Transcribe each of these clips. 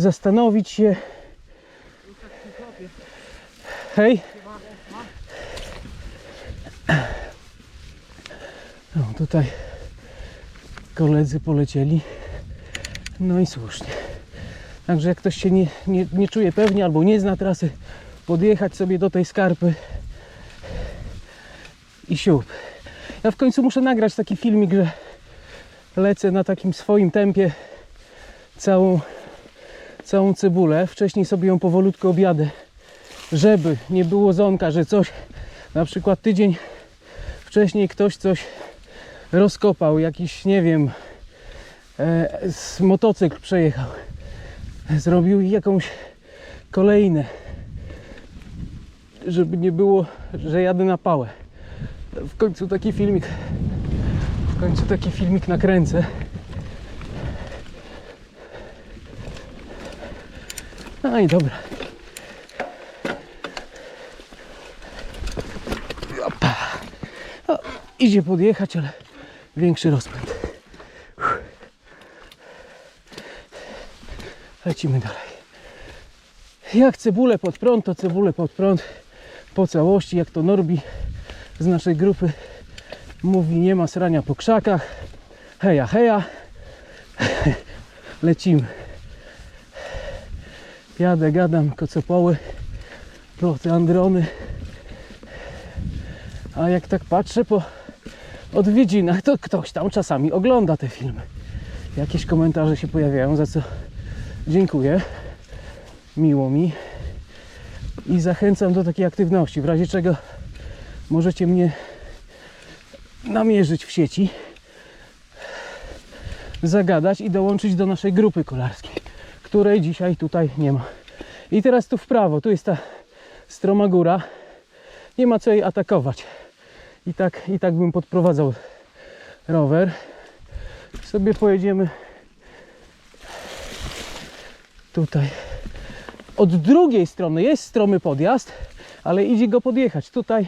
zastanowić się. Hej. No, tutaj koledzy polecieli. No i słusznie. Także jak ktoś się nie, nie, nie czuje pewnie albo nie zna trasy, podjechać sobie do tej skarpy i siup. Ja w końcu muszę nagrać taki filmik, że lecę na takim swoim tempie całą, całą cebulę. Wcześniej sobie ją powolutku objadę, żeby nie było zonka, że coś, na przykład tydzień wcześniej ktoś coś rozkopał, jakiś, nie wiem, e, z motocykl przejechał, zrobił jakąś kolejnę, żeby nie było, że jadę na pałę. W końcu taki filmik, w końcu taki filmik nakręcę. No i dobra. Opa. O, idzie podjechać, ale większy rozpęd. Uff. Lecimy dalej. Jak cebulę pod prąd, to cebulę pod prąd po całości, jak to Norbi z naszej grupy mówi, nie ma srania po krzakach. Heja, heja. Lecimy. Jadę, gadam, kocopoły, androny. A jak tak patrzę po odwiedzinach, to ktoś tam czasami ogląda te filmy. Jakieś komentarze się pojawiają, za co dziękuję. Miło mi. I zachęcam do takiej aktywności. W razie czego możecie mnie namierzyć w sieci, zagadać i dołączyć do naszej grupy kolarskiej, której dzisiaj tutaj nie ma. I teraz tu w prawo, tu jest ta stroma góra. Nie ma co jej atakować. I tak, i tak bym podprowadzał rower. Sobie pojedziemy tutaj. Od drugiej strony jest stromy podjazd, ale idzie go podjechać. Tutaj,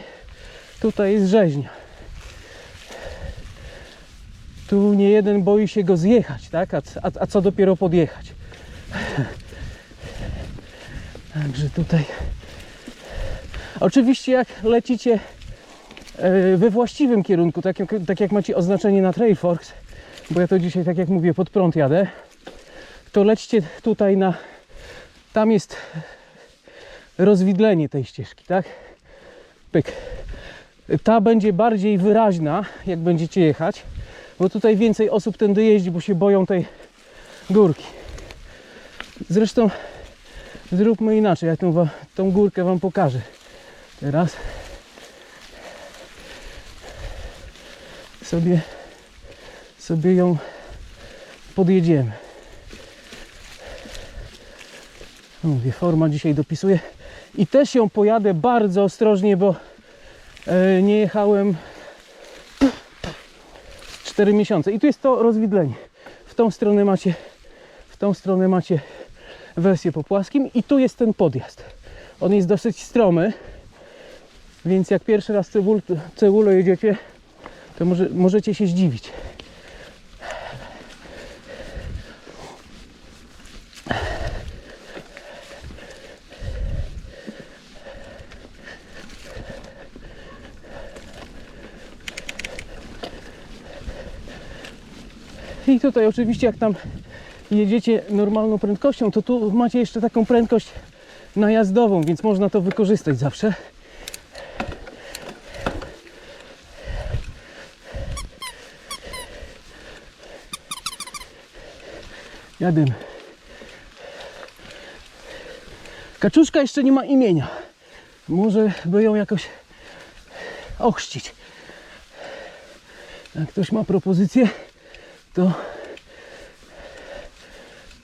tutaj jest rzeźnia. Tu nie jeden boi się go zjechać, tak? A, a, a co dopiero podjechać. Także tutaj. Oczywiście jak lecicie e, we właściwym kierunku, tak jak, tak jak macie oznaczenie na Trailforks, bo ja to dzisiaj, tak jak mówię, pod prąd jadę, to lećcie tutaj na... Tam jest rozwidlenie tej ścieżki, tak? Pyk. Ta będzie bardziej wyraźna, jak będziecie jechać, bo tutaj więcej osób tędy jeździ, bo się boją tej górki. Zresztą zróbmy inaczej, ja tą, tą górkę Wam pokażę teraz. Sobie, sobie ją podjedziemy. Mówię, forma dzisiaj dopisuje. I też ją pojadę bardzo ostrożnie, bo e, nie jechałem 4 miesiące. I tu jest to rozwidlenie. W tą stronę macie, w tą stronę macie wersję po płaskim i tu jest ten podjazd. On jest dosyć stromy, więc jak pierwszy raz cebul, cebulę jedziecie, to może, możecie się zdziwić. I tutaj oczywiście jak tam jedziecie normalną prędkością, to tu macie jeszcze taką prędkość najazdową, więc można to wykorzystać zawsze. Jadę. Kaczuszka jeszcze nie ma imienia. Może by ją jakoś ochrzcić. Jak ktoś ma propozycję, to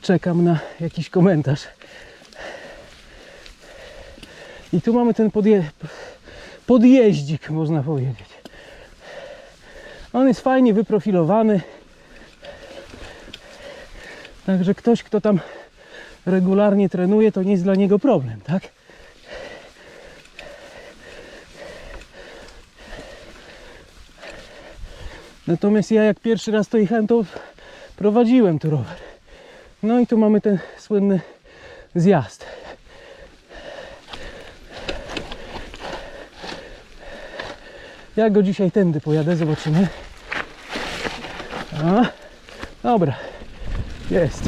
czekam na jakiś komentarz. I tu mamy ten podje podjeździk, można powiedzieć. On jest fajnie wyprofilowany. Także ktoś, kto tam regularnie trenuje, to nie jest dla niego problem, tak? Natomiast ja jak pierwszy raz to jechałem, to prowadziłem tu rower. No i tu mamy ten słynny zjazd. Ja go dzisiaj tędy pojadę, zobaczymy. A, dobra, jest.